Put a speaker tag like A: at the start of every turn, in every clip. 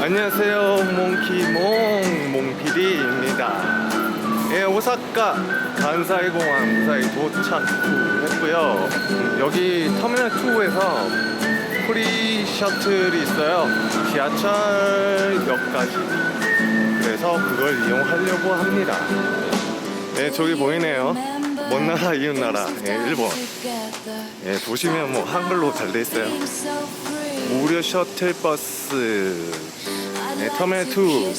A: 안녕하세요 몽키몽 몽피디입니다. 예, 오사카 간사이공항 무사히 도착했고요. 여기 터미널 2에서 프리 셔틀이 있어요. 지하철역까지 그래서 그걸 이용하려고 합니다 예, 저기 보이네요 먼 나라 이웃 나라 예, 일본 예, 보시면 뭐 한글로 잘 돼 있어요 무료 셔틀 버스 네, 터미널 2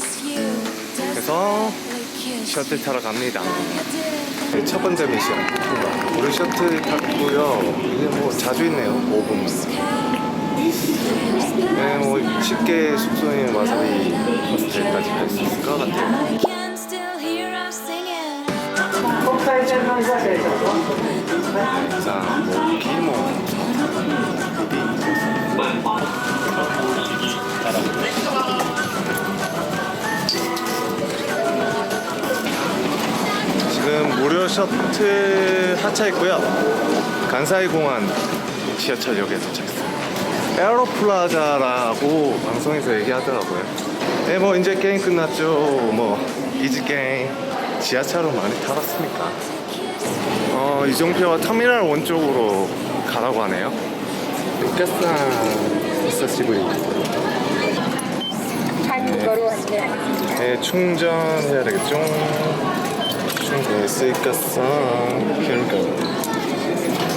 A: 그래서 셔틀 타러 갑니다. 네, 첫 번째 미션 무료 셔틀 탔고요. 이게 뭐 자주 있네요. 5분. 쉽게 숙소인 와사비 호스텔까지 갈 수 있을 것 같아요. 일단 뭐 길모 지금 무료 셔틀 하차했고요. 간사이 공항 지하철역에 도착했습니다. 에어로플라자라고 방송에서 얘기하더라고요. 네, 뭐 이제 게임 끝났죠. 뭐 이지 게임 지하철은 많이 타봤으니까. 어, 이종표와 터미널 원 쪽으로 가라고 하네요. 있었지구이.
B: 한국어로 안내
A: 네, 충전해야 되겠죠? 충전 스이카상 그러니까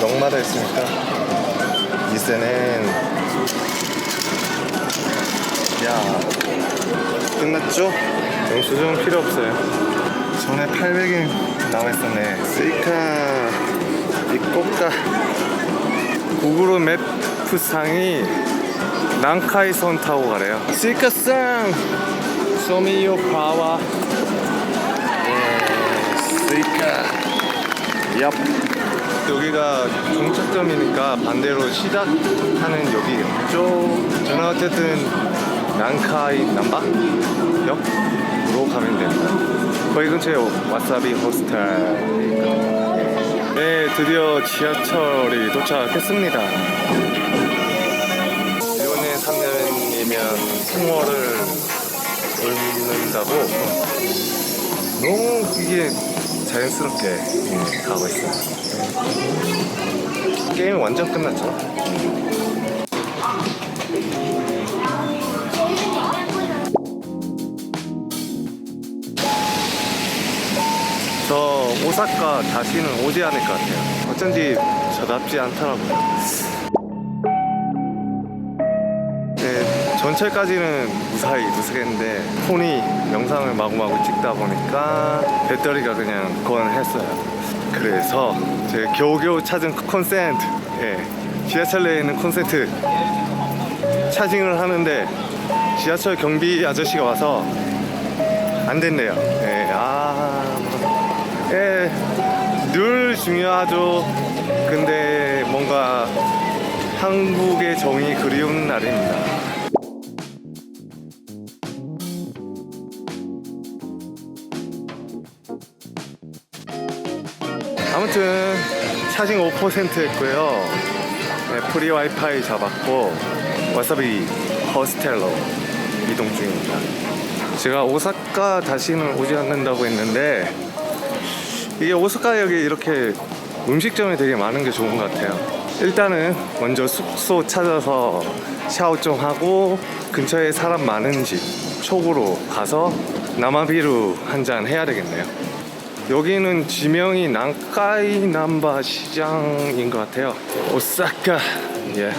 A: 명마다 있으니까 이제는 야 끝났죠? 영수증 필요 없어요. 전에 800엔 나와 있었네. 스이카 이꼬까 구글 맵상이 난카이선 타고 가래요. 스이카상! 소미요 파와. 예, 스이카. 얍 여기가 종착점이니까 반대로 시작하는 역이겠죠 저는 어쨌든 난카이 남바 역으로 가면 됩니다. 거기 근처에 와사비 호스텔 네 드디어 지하철이 도착했습니다. 일본에 3년이면 생활을 옮는다고? 너무 이게 자연스럽게 예, 가고 있어요. 게임 완전 끝났죠. 저 오사카 다시는 오지 않을 것 같아요. 어쩐지 저답지 않더라고요. 전철까지는 무사히 도착했는데 폰이 영상을 마구마구 찍다 보니까 배터리가 그냥 건했어요. 그래서 제 겨우겨우 찾은 콘센트, 예, 지하철 내에 있는 콘센트 차징을 하는데 지하철 경비 아저씨가 와서 안 된대요. 예, 아, 예, 늘 중요하죠. 근데 뭔가 한국의 정이 그리운 날입니다. 아무튼 차징 5% 했고요. 네, 프리 와이파이 잡았고 와사비 호스텔로 이동 중입니다. 제가 오사카 다시는 오지 않는다고 했는데 이게 오사카역에 이렇게 음식점이 되게 많은 게 좋은 것 같아요. 일단은 먼저 숙소 찾아서 샤워 좀 하고 근처에 사람 많은 집 촉으로 가서 나마비루 한 잔 해야 되겠네요. 여기는 지명이 난카이 남바 시장인 것 같아요. 오사카. 예.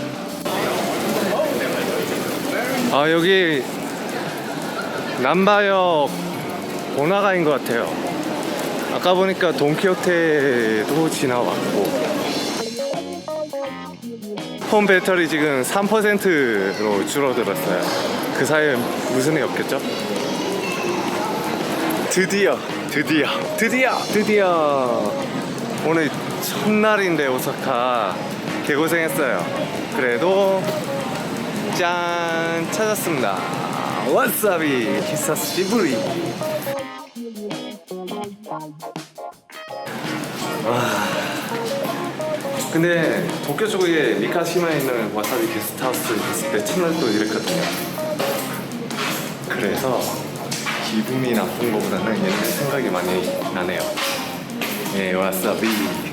A: 아 여기 남바역 오나가인 것 같아요. 아까 보니까 돈키호테도 지나왔고 폰 배터리 지금 3%로 줄어들었어요. 그 사이에 무슨 일 없겠죠? 드디어, 드디어, 드디어, 드디어 오늘 첫날인데 오사카 개고생했어요. 그래도 짠 찾았습니다. 와사비 히사시부리. 근데 도쿄 쪽에 미카시마에 있는 와사비 게스트하우스 갔을 때 첫날 또 이랬거든요. 그래서 기분이 나쁜 것보다는 옛날 생각이 많이 나네요. 예, 와사비.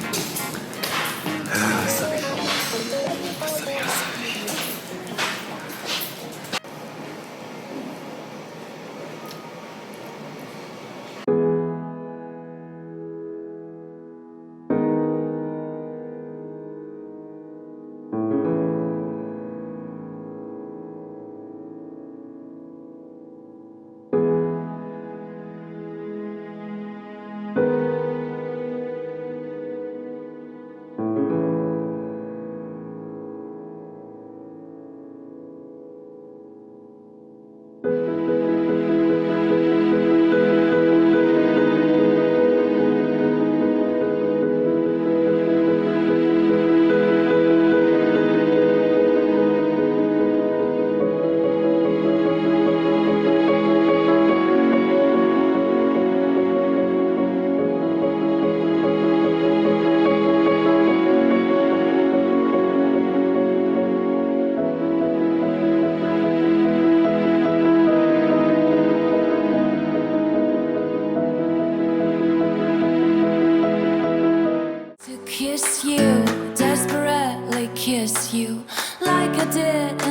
C: Kiss you, like I did